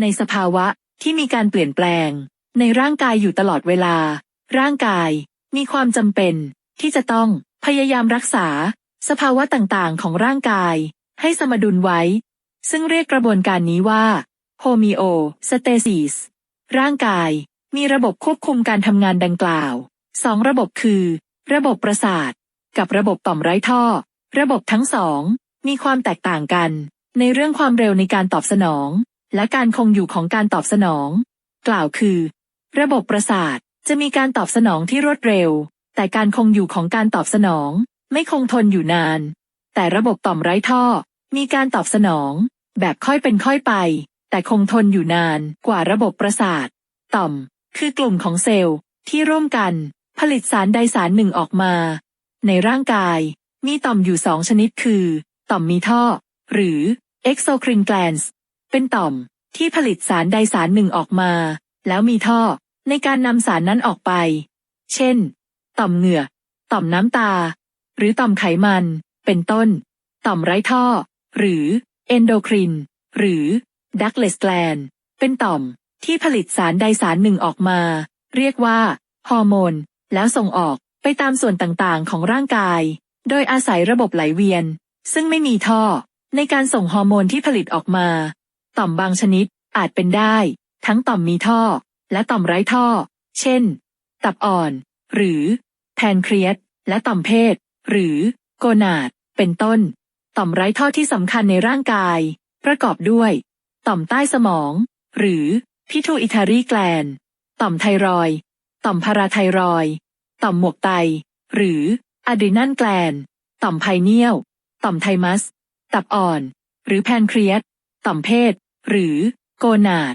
ในสภาวะที่มีการเปลี่ยนแปลง ในร่างกายอยู่ตลอดเวลา ร่างกายมีความจำเป็น ที่จะต้องพยายามรักษา สภาวะต่างๆ ของร่างกาย ให้สมดุลไว้ ซึ่งเรียกกระบวนการนี้ว่าโฮมิโอสเตซิสร่างกายมีระบบควบคุมการทำงานดังกล่าวสองระบบคือ ระบบประสาท กับระบบต่อมไร้ท่อ ระบบทั้งสอง มีความแตกต่างกัน ในเรื่องความเร็วในการตอบสนอง และการคงอยู่ของการตอบสนอง กล่าวคือ ระบบประสาทจะมีการตอบสนองที่รวดเร็ว แต่การคงอยู่ของการตอบสนอง ไม่คงทนอยู่นาน แต่ระบบต่อมไร้ท่อ มีการตอบสนอง แบบค่อยเป็นค่อยไป แต่คงทนอยู่นานกว่าระบบประสาท ต่อม คือกลุ่มของเซลล์ที่ร่วมกัน ผลิตสารใดสารหนึ่งออกมา ในร่างกาย มีต่อมอยู่สองชนิดคือ ต่อมมีท่อ หรือ exocrine glands เป็นต่อมที่ผลิตสารใดสารหนึ่งออกมา แล้วมีท่อในการนำสารนั้นออกไป เช่น ต่อมเหงื่อ ต่อมน้ำตา หรือต่อมไขมัน เป็นต้น ต่อมไร้ท่อ หรือ endocrine หรือ ductless gland เป็นต่อมที่ผลิตสารใดสารหนึ่งออกมา เรียกว่า ฮอร์โมน แล้วส่งออกไปตามส่วนต่างๆ ของร่างกาย โดยอาศัยระบบไหลเวียน ซึ่งไม่มีท่อ ในการส่งฮอร์โมนที่ผลิตออกมา ต่อมบางชนิดอาจเป็นได้ ทั้งต่อมมีท่อ และต่อมไร้ท่อ เช่น ตับอ่อน หรือ แพนเครียสและต่อมเพศ หรือ โกนาด เป็นต้น ต่อมไร้ท่อที่สำคัญในร่างกาย ประกอบด้วย ต่อมใต้สมอง หรือพิทูอิทารีแกลน ต่อมไทรอย ต่อมพาราไทรอย ต่อมหมวกไต หรืออะดรีนัลแกลน ต่อมไพเนียล ต่อมไทมัส ตับอ่อน หรือแพนเครียส ต่อมเพศ หรือโกนาด